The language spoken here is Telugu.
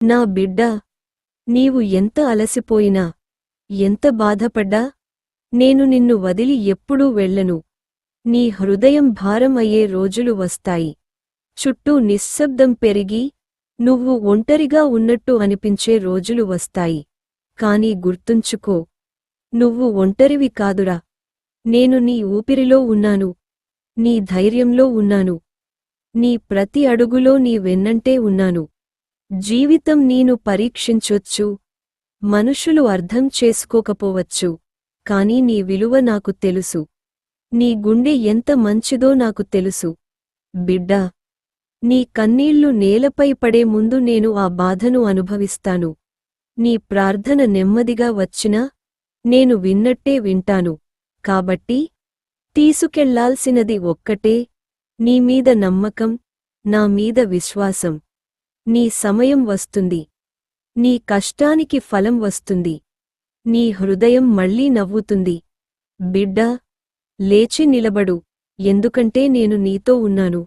నా బిడ్డా నీవు ఎంత అలసిపోయినా ఎంత బాధపడ్డా నేను నిన్ను వదిలి ఎప్పుడూ వెళ్ళను. నీ హృదయం భారం అయ్యే రోజులు వస్తాయి. చుట్టూ నిశ్శబ్దం పెరిగి నువ్వు ఒంటరిగా ఉన్నట్టు అనిపించే రోజులు వస్తాయి. కాని గుర్తుంచుకో నువ్వు ఒంటరివి కాదురా. నేను నీ ఊపిరిలో ఉన్నాను నీ ధైర్యంలో ఉన్నాను. నీ ప్రతి అడుగులో నీ వెన్నంటే ఉన్నాను. జీవితం నేను పరీక్షించొచ్చు. మనుషులు అర్థం చేసుకోకపోవచ్చు. కాని నీ విలువ నాకు తెలుసు. నీ గుండె ఎంత మంచిదో నాకు తెలుసు. బిడ్డా నీ కన్నీళ్ళు నేలపై పడే ముందు నేను ఆ బాధను అనుభవిస్తాను. నీ ప్రార్థన నెమ్మదిగా వచ్చినా నేను విన్నట్టే వింటాను. కాబట్టి తీసుకెళ్ళాల్సినది ఒక్కటే నీమీద నమ్మకం నా మీద విశ్వాసం. నీ సమయం వస్తుంది. నీ కష్టానికి ఫలం వస్తుంది. నీ హృదయం మళ్ళీ నవ్వుతుంది. బిడ్డా లేచి నిలబడు. ఎందుకంటే నేను నీతో ఉన్నాను.